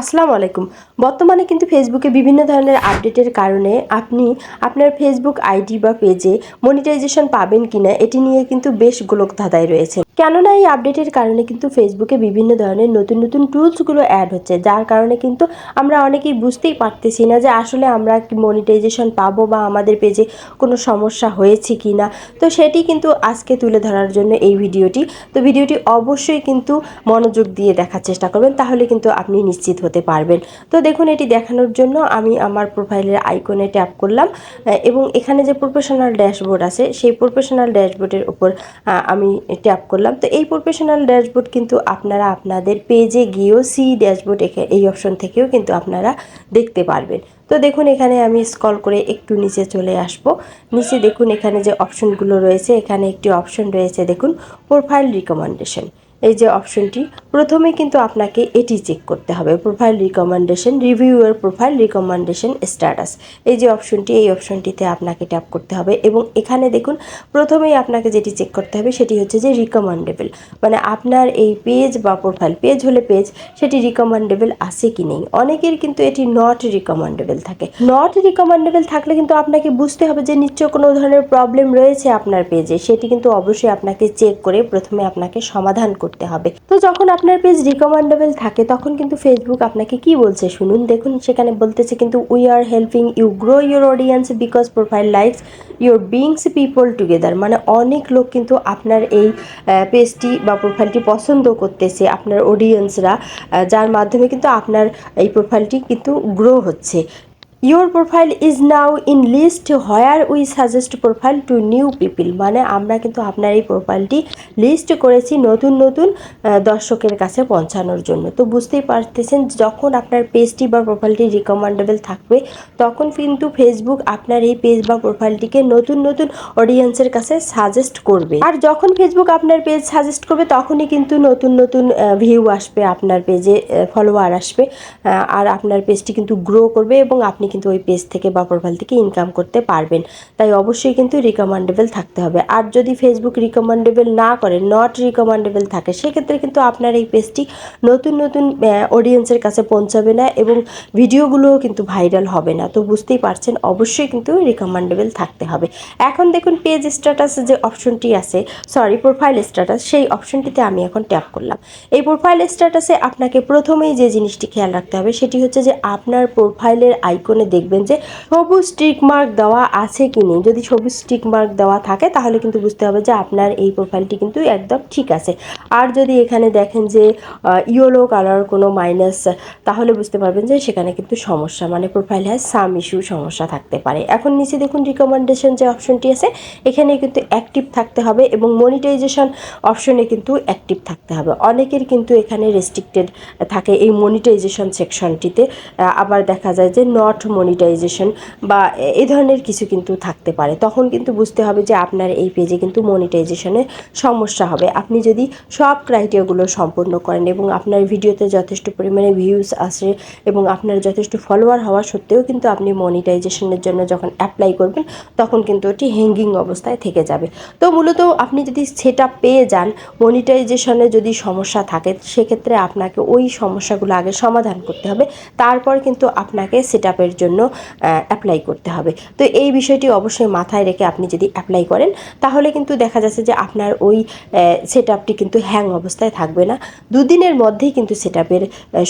আসসালামু আলাইকুম। বর্তমানে কিন্তু ফেসবুকে বিভিন্ন ধরনের আপডেটের কারণে আপনি আপনার ফেসবুক আইডি বা পেজে মনিটাইজেশন পাবেন কিনা, এটি নিয়ে কিন্তু বেশ গোলক ধাঁধায় রয়েছে। কেননা এই আপডেটের কারণে কিন্তু ফেসবুকে বিভিন্ন ধরনের নতুন নতুন টুলসগুলো অ্যাড হচ্ছে, যার কারণে কিন্তু আমরা অনেকেই বুঝতেই পারতেছি না যে আসলে আমরা মনিটাইজেশন পাবো বা আমাদের পেজে কোনো সমস্যা হয়েছে কি না তো সেটি কিন্তু আজকে তুলে ধরার জন্য এই ভিডিওটি। তো ভিডিওটি অবশ্যই কিন্তু মনোযোগ দিয়ে দেখার চেষ্টা করবেন, তাহলে কিন্তু আপনি নিশ্চিত হতে পারবেন। তো দেখুন, এটি দেখানোর জন্য আমি আমার প্রোফাইলের আইকনে ট্যাপ করলাম এবং এখানে যে প্রফেশনাল ড্যাশবোর্ড আছে, সেই প্রফেশনাল ড্যাশবোর্ডের উপর আমি ট্যাপ করলাম। তো এই প্রফেশনাল ড্যাশবোর্ড কিন্তু আপনারা আপনাদের পেজে গিয়েও সি ড্যাশবোর্ড এই অপশন থেকেও কিন্তু আপনারা দেখতে পারবেন। তো দেখুন এখানে আমি স্কল করে একটু নিচে চলে আসব। নিচে দেখুন এখানে যে অপশনগুলো রয়েছে, এখানে একটি অপশন রয়েছে দেখুন প্রোফাইল রিকমেন্ডেশন এই যে অপশনটি প্রথমে কিন্তু আপনাকে এটি চেক করতে হবে profile recommendation reviewer profile recommendation status এই যে অপশনটি এই অপশনটিতে আপনাকে ট্যাপ করতে হবে এবং এখানে দেখুন, প্রথমেই আপনাকে যেটি চেক করতে হবে সেটি হচ্ছে যে রিকমেন্ডেবল মানে আপনার এই পেজ বা প্রোফাইল পেজ হলে পেজ সেটি রিকমেন্ডেবল আছে কি নেই? অনেকের কিন্তু এটি নট রিকমেন্ডেবল থাকে। নট রিকমেন্ডেবল থাকলে কিন্তু আপনাকে বুঝতে হবে যে নিশ্চয় কোনো ধরনের প্রবলেম রয়েছে আপনার পেজে সেটি কিন্তু অবশ্যই আপনাকে চেক করে প্রথমে আপনাকে সমাধান করতে হবে। তো যখন আপনার পেজ রিকমেন্ডেবল থাকে, তখন কিন্তু ফেসবুক আপনাকে কি বলছে? শুনুন, দেখুন, সেখানে বলতেছে কিন্তু we are helping you grow your audience because profile likes your brings people together মানে অনেক লোক কিন্তু আপনার এই পেজটি বা প্রোফাইলটি পছন্দ করতেছে আপনার অডিয়েন্সরা যার মাধ্যমে কিন্তু আপনার এই প্রোফাইলটি কিন্তু গ্রো হচ্ছে। Your profile is now in list where we suggest profile to new people মানে আমরা কিন্তু আপনার এই প্রোফাইলটি লিস্ট করেছি নতুন নতুন দর্শকের কাছে পৌঁছানোর জন্য। তো বুঝতেই পারতেছেন, যখন আপনার পেজটি বা প্রোফাইলটি রিকমেন্ডেবল থাকবে, তখন কিন্তু ফেসবুক আপনার এই পেজ বা প্রোফাইলটিকে নতুন নতুন অডিয়েন্সের কাছে সাজেস্ট করবে। আর যখন ফেসবুক আপনার পেজ সাজেস্ট করবে, তখনই কিন্তু নতুন নতুন ভিউ আসবে আপনার পেজে ফলোয়ার আসবে আর আপনার পেজটি কিন্তু গ্রো করবে এবং আপনি কিন্তু ওই পেজ থেকে বা প্রোফাইল থেকে ইনকাম করতে পারবেন। তাই অবশ্যই কিন্তু রিকমেন্ডেবল থাকতে হবে। আর যদি ফেসবুক রিকমেন্ডেবল না করে নট রিকমেন্ডেবল থাকে, সেক্ষেত্রে কিন্তু আপনার এই পেজটি নতুন নতুন অডিয়েন্সের কাছে পৌঁছাবে না এবং ভিডিওগুলোও কিন্তু ভাইরাল হবে না। তো বুঝতেই পারছেন, অবশ্যই কিন্তু রিকমেন্ডেবল থাকতে হবে। এখন দেখুন পেজ স্ট্যাটাস যে অপশনটি আছে সরি প্রোফাইল স্ট্যাটাস সেই অপশনটিতে আমি এখন ট্যাপ করলাম। এই প্রোফাইল স্ট্যাটাসে আপনাকে প্রথমেই যে জিনিসটি খেয়াল রাখতে হবে, সেটি হচ্ছে যে আপনার প্রোফাইলের আইকনে দেখবেন যে সবুজ স্টিক মার্ক দেওয়া আছে কি নেই। যদি সবুজ স্টিক মার্ক দেওয়া থাকে, তাহলে কিন্তু বুঝতে হবে যে আপনার এই প্রোফাইলটি কিন্তু একদম ঠিক আছে। আর যদি এখানে দেখেন যে ইয়েলো কালার কোনো মাইনাস তাহলে বুঝতে পারবেন যে সেখানে কিন্তু সমস্যা মানে প্রোফাইল হ্যাজ সাম ইস্যু সমস্যা থাকতে পারে। এখন নিচে দেখুন রিকমেন্ডেশন যে অপশনটি আছে, এখানে কিন্তু অ্যাক্টিভ থাকতে হবে এবং মনিটাইজেশন অপশনে কিন্তু অ্যাক্টিভ থাকতে হবে। অনেকের কিন্তু এখানে রেস্ট্রিক্টেড থাকে এই মনিটাইজেশন সেকশনটিতে আবার দেখা যায় যে নট মনিটাইজেশন বা এ ধরনের কিছু কিন্তু থাকতে পারে। তখন কিন্তু বুঝতে হবে যে আপনার এই পেজে কিন্তু মনিটাইজেশনে সমস্যা হবে। আপনি যদি সব ক্রাইটেরিয়াগুলো সম্পূর্ণ করেন এবং আপনার ভিডিওতে যথেষ্ট পরিমাণে ভিউজ আসে এবং আপনার যথেষ্ট ফলোয়ার হওয়া সত্ত্বেও কিন্তু আপনি মনিটাইজেশনের জন্য যখন অ্যাপ্লাই করবেন, তখন কিন্তু ওটি হ্যাঙ্গিং অবস্থায় থেকে যাবে। তো মূলত আপনি যদি সেটা পেয়ে যান মনিটাইজেশনে যদি সমস্যা থাকে, সেক্ষেত্রে আপনাকে ওই সমস্যাগুলো আগে সমাধান করতে হবে। তারপর কিন্তু আপনাকে সেট জন্য অ্যাপ্লাই করতে হবে। তো এই বিষয়টি অবশ্যই মাথায় রেখে আপনি যদি অ্যাপ্লাই করেন, তাহলে কিন্তু দেখা যাচ্ছে যে আপনার ওই সেট আপটি কিন্তু হ্যাং অবস্থায় থাকবে না। দুদিনের মধ্যেই কিন্তু সেট আপের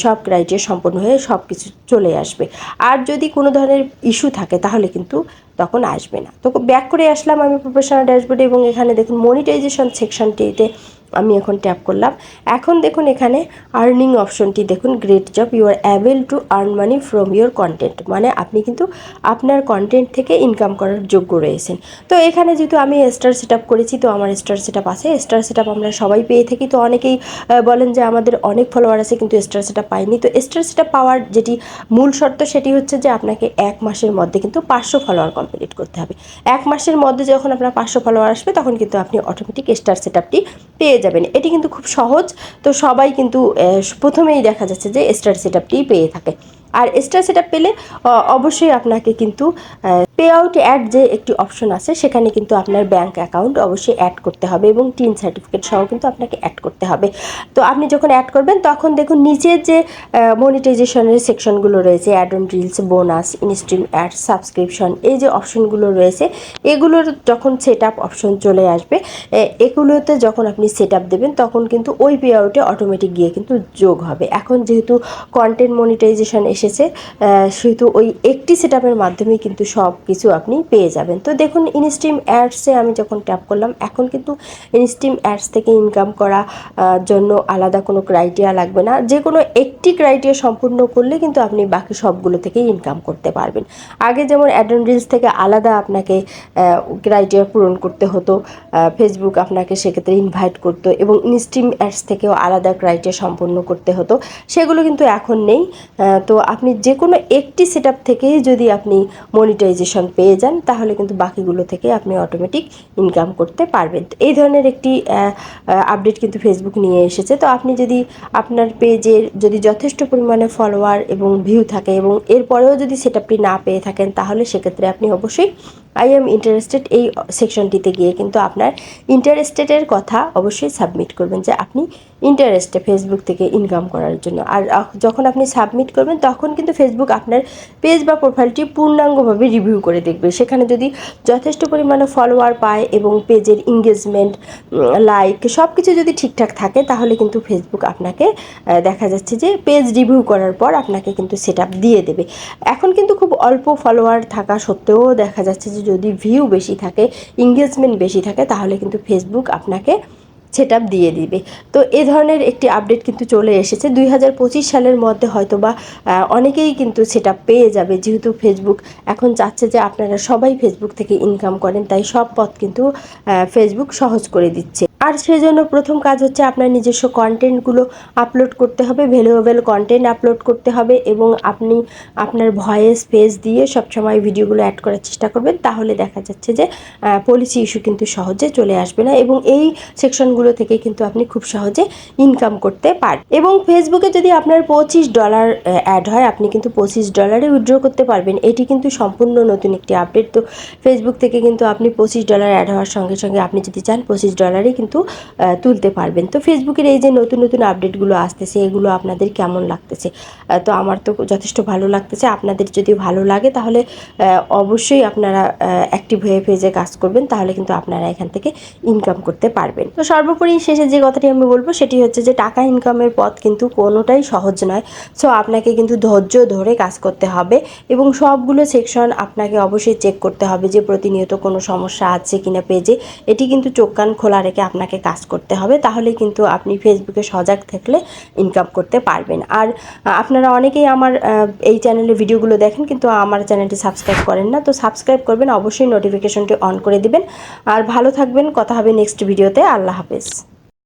সব ক্রাইটেরিয়া সম্পন্ন হয়ে সব কিছু চলে আসবে। আর যদি কোনো ধরনের ইস্যু থাকে, তাহলে কিন্তু তখন আসবে না। তো ব্যাক করে আসলাম আমি প্রফেশনাল ড্যাশবোর্ডে এবং এখানে দেখুন মনিটাইজেশন সেকশনটিতে আমি এখন ট্যাপ করলাম। এখন দেখুন এখানে আর্নিং অপশনটি দেখুন great job you are able to earn money from your content মানে আপনি কিন্তু আপনার কন্টেন্ট থেকে ইনকাম করার যোগ্য রয়েছেন। তো এখানে যেহেতু আমি স্টার সেট করেছি, তো আমার স্টার সেট আছে। স্টার সেট আমরা সবাই পেয়ে থাকি। তো অনেকেই বলেন যে আমাদের অনেক ফলোয়ার আছে কিন্তু স্টার সেট পাইনি তো স্টার সেট পাওয়ার যেটি মূল শর্ত সেটি হচ্ছে যে আপনাকে এক মাসের মধ্যে কিন্তু পাঁচশো ফলোয়ার কমপ্লিট করতে হবে। এক মাসের মধ্যে যখন আপনার পাঁচশো ফলোয়ার আসবে, তখন কিন্তু আপনি অটোমেটিক স্টার সেট পেয়ে যাবেন। এটি কিন্তু খুব সহজ। তো সবাই কিন্তু প্রথমেই দেখা যাচ্ছে যে স্টার সেট পেয়ে থাকে। আর স্টার সেট পেলে অবশ্যই আপনাকে কিন্তু পে আউট অ্যাড যে একটি অপশন আছে, সেখানে কিন্তু আপনার ব্যাংক অ্যাকাউন্ট অবশ্যই অ্যাড করতে হবে এবং টিন সার্টিফিকেট সহ কিন্তু আপনাকে অ্যাড করতে হবে। তো আপনি যখন অ্যাড করবেন, তখন দেখুন নিচের যে মনিটাইজেশনের সেকশনগুলো রয়েছে ad on reels bonus instream ad subscription এই যে অপশনগুলো রয়েছে, এগুলোর যখন সেট আপ অপশন চলে আসবে এগুলোতে যখন আপনি সেট আপ দেবেন, তখন কিন্তু ওই পে আউটে অটোমেটিক গিয়ে কিন্তু যোগ হবে। এখন যেহেতু কন্টেন্ট মনিটাইজেশন এসেছে সেহেতু ওই একটি সেট আপের মাধ্যমে কিন্তু সব কিছু আপনি পেয়ে যাবেন। তো দেখুন ইনস্ট্রিম অ্যাডসে আমি যখন ট্যাপ করলাম, এখন কিন্তু ইনস্ট্রিম অ্যাডস থেকে ইনকাম করা জন্য আলাদা কোনো ক্রাইটেরিয়া লাগবে না। যে কোনো একটি ক্রাইটেরিয়া সম্পূর্ণ করলে কিন্তু আপনি বাকি সবগুলো থেকেই ইনকাম করতে পারবেন। আগে যেমন অ্যাডন রিলস থেকে আলাদা আপনাকে ক্রাইটেরিয়া পূরণ করতে হতো ফেসবুক আপনাকে সেক্ষেত্রে ইনভাইট করতো এবং ইনস্ট্রিম অ্যাডস থেকেও আলাদা ক্রাইটেরিয়া সম্পূর্ণ করতে হতো। সেগুলো কিন্তু এখন নেই। তো আপনি যে কোনো একটি সেট থেকেই যদি আপনি মনিটাইজেশন পেয়ে যান, তাহলে কিন্তু বাকিগুলো থেকে আপনি অটোমেটিক ইনকাম করতে পারবেন। এই ধরনের একটি আপডেট কিন্তু ফেসবুক নিয়ে এসেছে। তো আপনি যদি আপনার পেজের যদি যথেষ্ট পরিমাণে ফলোয়ার এবং ভিউ থাকে এবং এরপরেও যদি সেট আপনি না পেয়ে থাকেন, তাহলে সেক্ষেত্রে আপনি অবশ্যই আই এম ইন্টারেস্টেড এই সেকশনটিতে গিয়ে কিন্তু আপনার ইন্টারেস্টেডের কথা অবশ্যই সাবমিট করবেন যে আপনি ইন্টারেস্টে ফেসবুক থেকে ইনকাম করার জন্য। আর যখন আপনি সাবমিট করবেন, তখন কিন্তু ফেসবুক আপনার পেজ বা প্রোফাইলটি পূর্ণাঙ্গভাবে রিভিউ করে দেখবে। সেখানে যদি যথেষ্ট পরিমাণে ফলোয়ার পায় এবং পেজের এঙ্গেজমেন্ট লাইক সব কিছু যদি ঠিকঠাক থাকে, তাহলে কিন্তু ফেসবুক আপনাকে দেখা যাচ্ছে যে পেজ রিভিউ করার পর আপনাকে কিন্তু সেট দিয়ে দেবে। এখন কিন্তু খুব অল্প ফলোয়ার থাকা সত্ত্বেও দেখা যাচ্ছে যে যদি ভিউ বেশি থাকে এঙ্গেজমেন্ট বেশি থাকে, তাহলে কিন্তু ফেসবুক আপনাকে সেট দিয়ে দিবে। তো এ ধরনের একটি আপডেট কিন্তু চলে এসেছে। দুই হাজার পঁচিশ সালের মধ্যে হয়তো বা অনেকেই কিন্তু সেটা পেয়ে যাবে। যেহেতু ফেসবুক এখন চাচ্ছে যে আপনারা সবাই ফেসবুক থেকে ইনকাম করেন, তাই সব পথ কিন্তু ফেসবুক সহজ করে দিচ্ছে। আর সেজন্য প্রথম কাজ হচ্ছে আপনার নিজস্ব কন্টেন্টগুলো আপলোড করতে হবে ভ্যালুয়েবল কন্টেন্ট আপলোড করতে হবে এবং আপনি আপনার ভয়েস ফেস দিয়ে সবসময় ভিডিওগুলো অ্যাড করার চেষ্টা করবেন, তাহলে দেখা যাচ্ছে যে পলিসি ইস্যু কিন্তু সহজে চলে আসবে না এবং এই সেকশনগুলো থেকে কিন্তু আপনি খুব সহজে ইনকাম করতে পারেন এবং ফেসবুকে যদি আপনার পঁচিশ ডলার অ্যাড হয়, আপনি কিন্তু পঁচিশ ডলারে উইথড্র করতে পারবেন, এটি কিন্তু সম্পূর্ণ নতুন একটি আপডেট তো ফেসবুক থেকে কিন্তু আপনি পঁচিশ ডলার অ্যাড হওয়ার সঙ্গে সঙ্গে আপনি যদি চান, পঁচিশ ডলারই কিন্তু আহ, তুলতে পারবেন। তো ফেসবুকের এই যে নতুন নতুন আপডেটগুলো আসতেছে এগুলো আপনাদের কেমন লাগতেছে? তো আমার তো যথেষ্ট ভালো লাগতেছে। আপনাদের যদি ভালো লাগে তাহলে অবশ্যই আপনারা অ্যাক্টিভ হয়ে পেজে কাজ করবেন তাহলে কিন্তু আপনারা এখান থেকে ইনকাম করতে পারবেন। তো সর্বোপরি শেষে যে কথাটি আমি বলব সেটি হচ্ছে যে টাকা ইনকামের পথ কিন্তু কোনোটাই সহজ নয়। সো আপনাকে কিন্তু ধৈর্য ধরে কাজ করতে হবে এবং সবগুলো সেকশন আপনাকে অবশ্যই চেক করতে হবে যে প্রতিনিয়ত কোনো সমস্যা আছে কিনা পেজে। এটি কিন্তু চোখ কান খোলা রেখে আপনাকে কাজ করতে হবে, তাহলে কিন্তু আপনি ফেসবুকে সজাগ থাকলে ইনকাম করতে পারবেন। আর আপনারা অনেকেই আমার এই চ্যানেলে ভিডিওগুলো দেখেন, কিন্তু আমার চ্যানেলটি সাবস্ক্রাইব করেন না। তো সাবস্ক্রাইব করবেন, অবশ্যই নোটিফিকেশনটি অন করে দিবেন। আর ভালো থাকবেন, কথা হবে নেক্সট ভিডিওতে আল্লাহ হাফেজ।